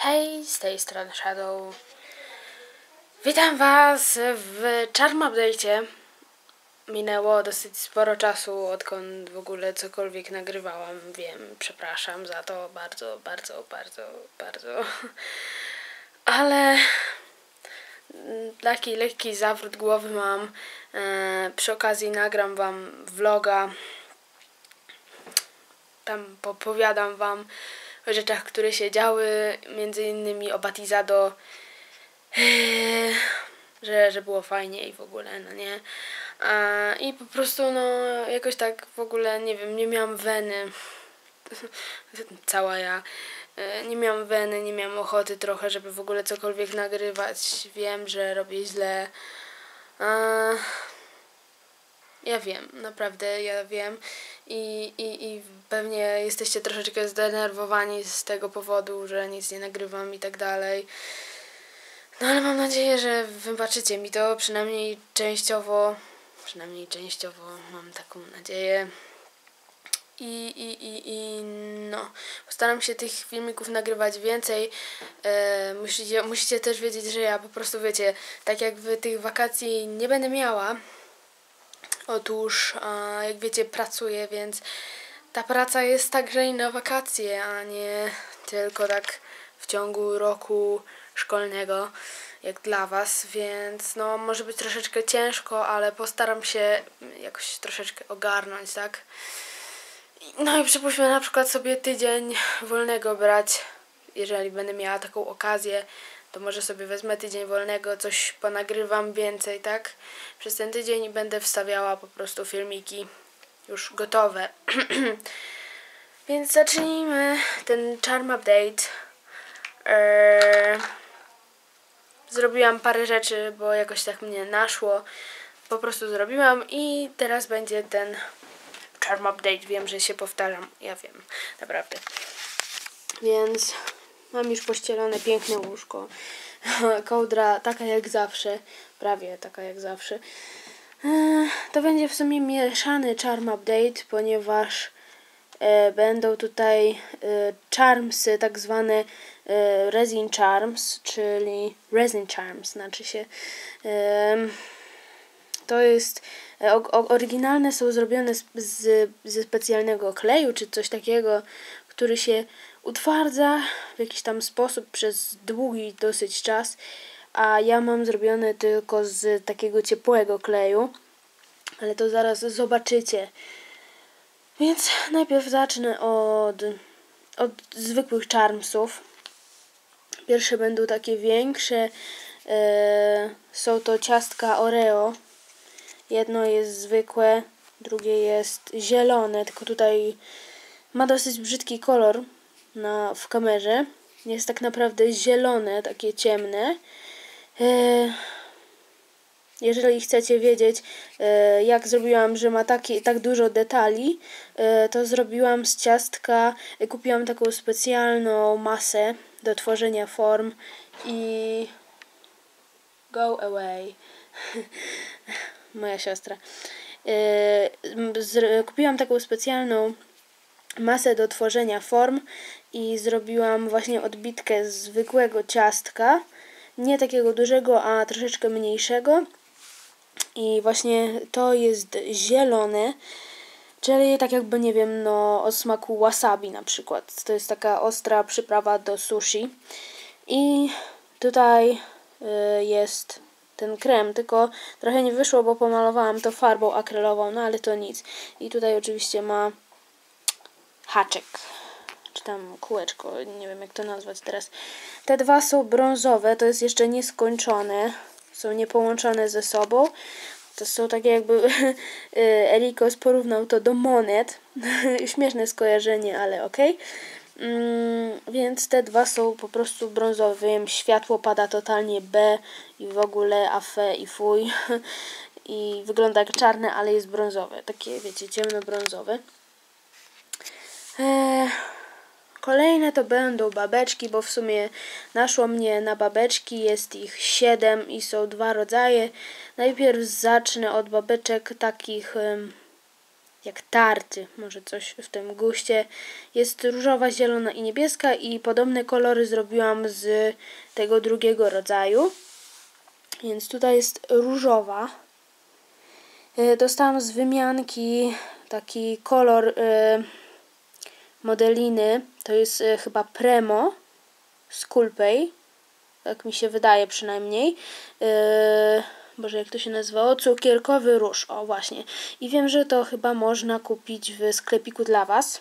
Hej, z tej strony Shadow. Witam Was w Charm Update'cie. Minęło dosyć sporo czasu, odkąd w ogóle cokolwiek nagrywałam. Wiem, przepraszam za to bardzo, bardzo, bardzo, bardzo. Ale taki lekki zawrót głowy mam. E, przy okazji nagram Wam vloga. Tam popowiadam Wam rzeczach, które się działy, między innymi o Batizado, eee, że, że było fajnie i w ogóle, no nie. I po prostu, no, jakoś tak w ogóle, nie wiem, nie miałam weny. Cała ja. E, nie miałam weny, nie miałam ochoty trochę, żeby w ogóle cokolwiek nagrywać. Wiem, że robię źle. Ja wiem, naprawdę ja wiem i, i, i pewnie jesteście troszeczkę zdenerwowani z tego powodu, że nic nie nagrywam i tak dalej. No ale mam nadzieję, że wybaczycie mi to, przynajmniej częściowo, przynajmniej częściowo mam taką nadzieję. I, i, i, i no, postaram się tych filmików nagrywać więcej. E, musicie, musicie też wiedzieć, że ja po prostu wiecie, tak jak wy tych wakacji nie będę miała, Otóż, jak wiecie, pracuję, więc ta praca jest także i na wakacje, a nie tylko tak w ciągu roku szkolnego, jak dla Was, więc no może być troszeczkę ciężko, ale postaram się jakoś troszeczkę ogarnąć, tak? No i przypuśćmy na przykład sobie tydzień wolnego brać, jeżeli będę miała taką okazję, to może sobie wezmę tydzień wolnego, coś ponagrywam więcej, tak? Przez ten tydzień będę wstawiała po prostu filmiki już gotowe. Więc zacznijmy ten charm update. Eee, zrobiłam parę rzeczy, bo jakoś tak mnie naszło. Po prostu zrobiłam i teraz będzie ten charm update. Wiem, że się powtarzam. Ja wiem, naprawdę. Więc Mam już pościelone piękne łóżko. Kołdra taka jak zawsze. Prawie taka jak zawsze. E, to będzie w sumie mieszany charm update, ponieważ e, będą tutaj e, charmsy, tak zwane e, resin charms, czyli resin charms, znaczy się. E, to jest oryginalne są zrobione z, ze specjalnego kleju czy coś takiego, który się utwardza w jakiś tam sposób przez długi dosyć czas, a ja mam zrobione tylko z takiego ciepłego kleju, ale to zaraz zobaczycie. Więc najpierw zacznę od, od zwykłych charmsów. Pierwsze będą takie większe. E, są to ciastka Oreo. Jedno jest zwykłe, drugie jest zielone, tylko tutaj ma dosyć brzydki kolor na, w kamerze. Jest tak naprawdę zielone, takie ciemne. E, jeżeli chcecie wiedzieć, e, jak zrobiłam, że ma taki, tak dużo detali, e, to zrobiłam z ciastka, kupiłam taką specjalną masę do tworzenia form i go away. Moja siostra. Kupiłam taką specjalną masę do tworzenia form i zrobiłam właśnie odbitkę zwykłego ciastka, nie takiego dużego, a troszeczkę mniejszego i właśnie to jest zielone, czyli tak jakby, nie wiem, no o smaku wasabi na przykład. To jest taka ostra przyprawa do sushi i tutaj y, jest ten krem, tylko trochę nie wyszło, bo pomalowałam to farbą akrylową, no ale to nic. I tutaj oczywiście ma haczek, czy tam kółeczko, nie wiem jak to nazwać teraz. Te dwa są brązowe, to jest jeszcze nieskończone, są niepołączone ze sobą. To są takie jakby Erikos porównał to do monet. Śmieszne skojarzenie, ale okej. Okay. Mm, więc te dwa są po prostu brązowe. Wiem, światło pada totalnie B i w ogóle afe i fuj. I wygląda jak czarne, ale jest brązowe. Takie, wiecie, ciemno-brązowe. Kolejne to będą babeczki, bo w sumie naszło mnie na babeczki, jest ich siedem i są dwa rodzaje. Najpierw zacznę od babeczek takich jak tarty, może coś w tym guście. Jest różowa, zielona i niebieska i podobne kolory zrobiłam z tego drugiego rodzaju. Więc tutaj jest różowa. E, dostałam z wymianki taki kolor e, modeliny. To jest e, chyba Premo z Coolpay. Tak mi się wydaje przynajmniej. Boże, jak to się nazywało? Cukierkowy róż. O, właśnie. I wiem, że to chyba można kupić w sklepiku dla Was.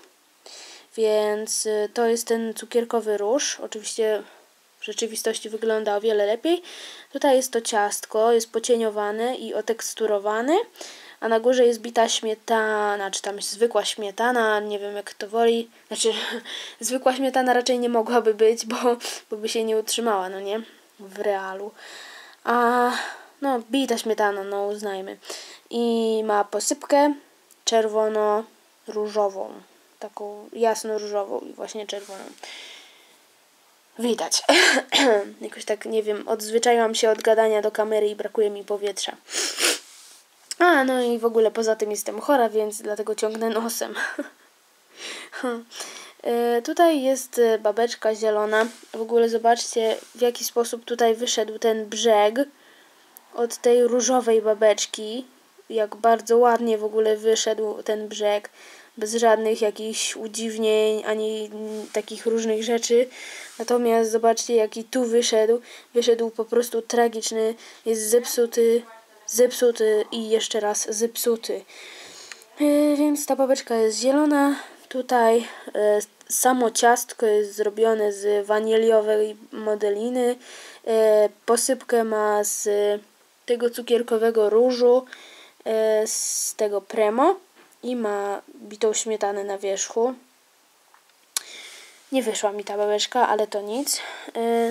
Więc to jest ten cukierkowy róż. Oczywiście w rzeczywistości wygląda o wiele lepiej. Tutaj jest to ciastko, jest pocieniowane i oteksturowany, a na górze jest bita śmietana, czy tam zwykła śmietana, nie wiem jak to woli. Znaczy, zwykła śmietana raczej nie mogłaby być, bo, bo by się nie utrzymała, no nie? W realu. A, no, bita śmietana, no uznajmy. I ma posypkę czerwono-różową. Taką jasno-różową i właśnie czerwoną. Widać. Jakoś tak, nie wiem, odzwyczaiłam się od gadania do kamery i brakuje mi powietrza. A, no i w ogóle poza tym jestem chora, więc dlatego ciągnę nosem. E, tutaj jest e, babeczka zielona. W ogóle zobaczcie, w jaki sposób tutaj wyszedł ten brzeg od tej różowej babeczki. Jak bardzo ładnie w ogóle wyszedł ten brzeg bez żadnych jakichś udziwnień, ani takich różnych rzeczy. Natomiast zobaczcie, jaki tu wyszedł. Wyszedł po prostu tragiczny, jest zepsuty, zepsuty i jeszcze raz zepsuty. Yy, więc ta babeczka jest zielona. Tutaj yy, samo ciastko jest zrobione z waniliowej modeliny. Yy, posypkę ma z tego cukierkowego różu, z tego Premo i ma bitą śmietanę na wierzchu. Nie wyszła mi ta babeczka, ale to nic.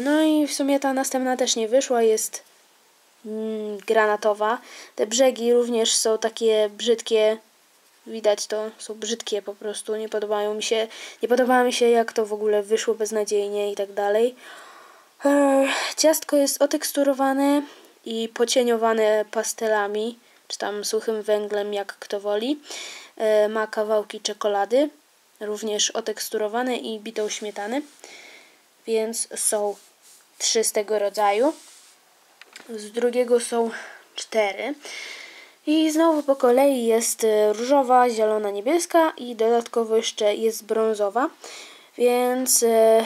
No i w sumie ta następna też nie wyszła, jest granatowa. Te brzegi również są takie brzydkie, widać to, są brzydkie po prostu, nie podobają mi się, nie podoba mi się jak to w ogóle wyszło beznadziejnie i tak dalej. E, ciastko jest oteksturowane i pocieniowane pastelami czy tam suchym węglem, jak kto woli. E, ma kawałki czekolady, również oteksturowane i bitą śmietany, więc są trzy z tego rodzaju. Z drugiego są cztery. I znowu po kolei jest e, różowa, zielona, niebieska i dodatkowo jeszcze jest brązowa. Więc e,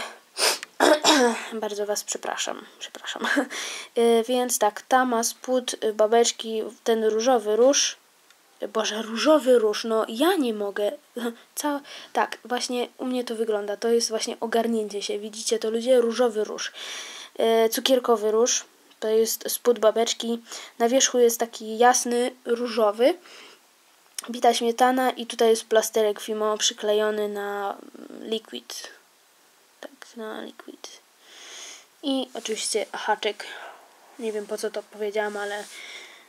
Bardzo Was przepraszam, przepraszam. Y, więc tak, ta ma spód babeczki, ten różowy róż. Boże, różowy róż, no ja nie mogę. Ca tak, właśnie u mnie to wygląda. To jest właśnie ogarnięcie się. Widzicie to ludzie? Różowy róż. Y, cukierkowy róż. To jest spód babeczki. Na wierzchu jest taki jasny, różowy. Bita śmietana i tutaj jest plasterek Fimo przyklejony na liquid. Tak, na liquid. I oczywiście haczyk. Nie wiem po co to powiedziałam, ale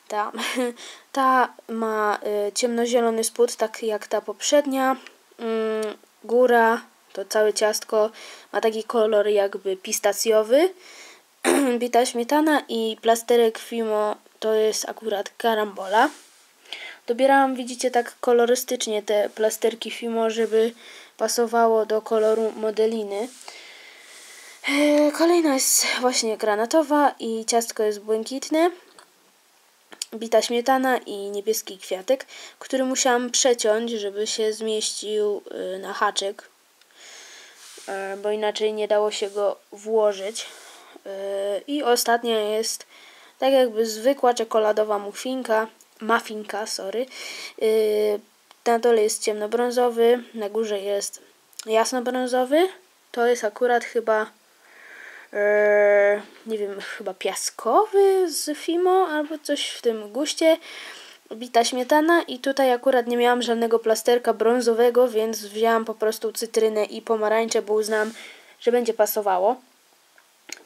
ta, ta ma y, ciemnozielony spód, tak jak ta poprzednia. Mm, góra, to całe ciastko ma taki kolor jakby pistacjowy. Bita śmietana i plasterek Fimo to jest akurat karambola. Dobierałam, widzicie, tak kolorystycznie te plasterki Fimo, żeby pasowało do koloru modeliny. E, kolejna jest właśnie granatowa i ciastko jest błękitne. Bita śmietana i niebieski kwiatek, który musiałam przeciąć, żeby się zmieścił e, na haczyk, e, bo inaczej nie dało się go włożyć. I ostatnia jest tak jakby zwykła czekoladowa muffinka, muffinka, sorry. Na dole jest ciemnobrązowy, na górze jest jasnobrązowy. To jest akurat chyba Eee, nie wiem, chyba piaskowy z Fimo albo coś w tym guście. Bita śmietana i tutaj akurat nie miałam żadnego plasterka brązowego, więc wzięłam po prostu cytrynę i pomarańcze, bo uznałam, że będzie pasowało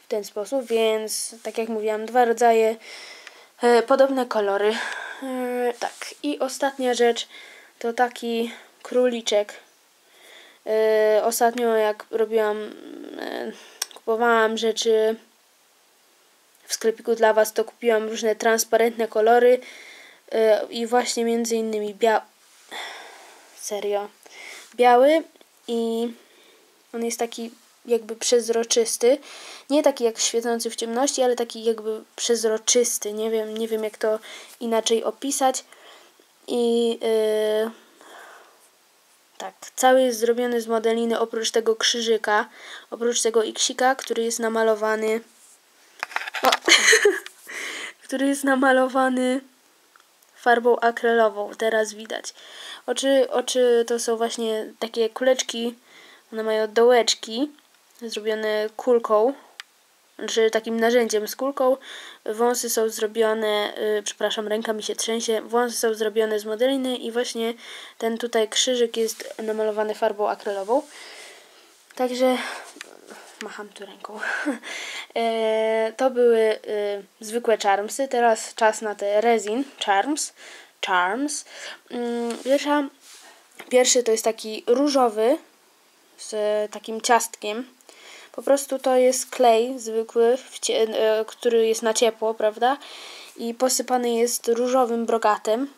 w ten sposób, więc tak jak mówiłam, dwa rodzaje, e, podobne kolory. E, tak, i ostatnia rzecz to taki króliczek. E, ostatnio jak robiłam kupowałam rzeczy w sklepiku dla Was, to kupiłam różne transparentne kolory i właśnie między innymi bia serio. Biały i on jest taki jakby przezroczysty. Nie taki jak świecący w ciemności, ale taki jakby przezroczysty. Nie wiem, nie wiem jak to inaczej opisać. I yy, tak, cały jest zrobiony z modeliny oprócz tego krzyżyka, oprócz tego iksika, który jest namalowany. O, który jest namalowany farbą akrylową. Teraz widać. Oczy, oczy to są właśnie takie kuleczki. One mają dołeczki zrobione kulką, czy takim narzędziem z kulką. Wąsy są zrobione, yy, przepraszam, ręka mi się trzęsie. Wąsy są zrobione z modeliny i właśnie ten tutaj krzyżyk jest namalowany farbą akrylową. Także macham tu ręką. e, to były e, zwykłe charmsy. Teraz czas na te resin charms. Charms. Mm, pierwsza, pierwszy to jest taki różowy z takim ciastkiem. Po prostu to jest klej zwykły, e, który jest na ciepło, prawda? I posypany jest różowym brokatem.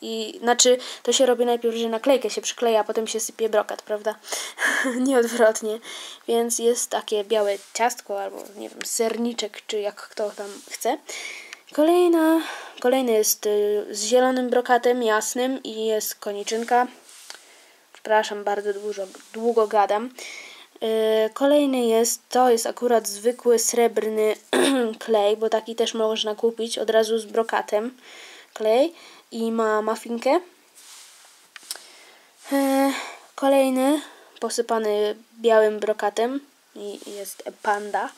I znaczy, to się robi najpierw, że naklejkę się przykleja, a potem się sypie brokat, prawda? Nieodwrotnie. Więc jest takie białe ciastko, albo nie wiem, serniczek, czy jak kto tam chce. Kolejna, kolejny jest y, z zielonym brokatem, jasnym i jest koniczynka. Przepraszam, bardzo dużo, długo gadam. Y, kolejny jest, to jest akurat zwykły srebrny klej, bo taki też można kupić od razu z brokatem klej i ma mafinkę. E, kolejny posypany białym brokatem i jest panda.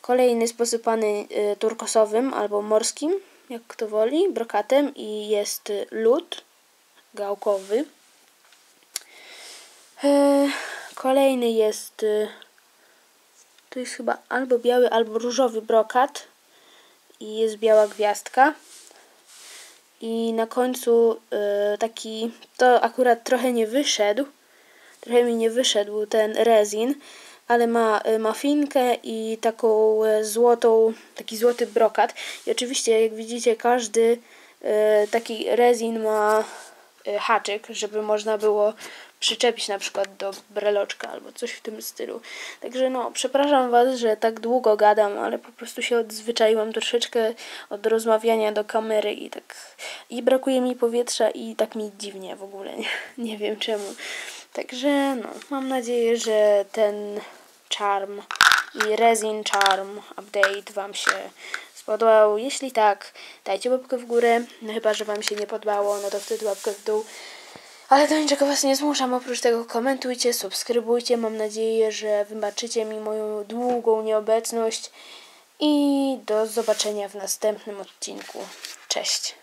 Kolejny jest posypany e, turkosowym albo morskim, jak kto woli, brokatem i jest lód gałkowy. Kolejny jest to jest chyba albo biały, albo różowy brokat i jest biała gwiazdka. I na końcu y, taki, to akurat trochę nie wyszedł, trochę mi nie wyszedł ten rezin, ale ma y, mafinkę i taką y, złotą, taki złoty brokat. I oczywiście, jak widzicie, każdy y, taki rezin ma y, haczyk, żeby można było przyczepić na przykład do breloczka albo coś w tym stylu. Także no, przepraszam Was, że tak długo gadam, ale po prostu się odzwyczaiłam troszeczkę od rozmawiania do kamery i tak i brakuje mi powietrza i tak mi dziwnie w ogóle, nie, nie wiem czemu. Także no, mam nadzieję, że ten charm i resin charm update Wam się spodobał. Jeśli tak, dajcie łapkę w górę. No chyba, że Wam się nie podobało, no to wtedy łapkę w dół. Ale do niczego Was nie zmuszam, oprócz tego komentujcie, subskrybujcie. Mam nadzieję, że wybaczycie mi moją długą nieobecność i do zobaczenia w następnym odcinku. Cześć!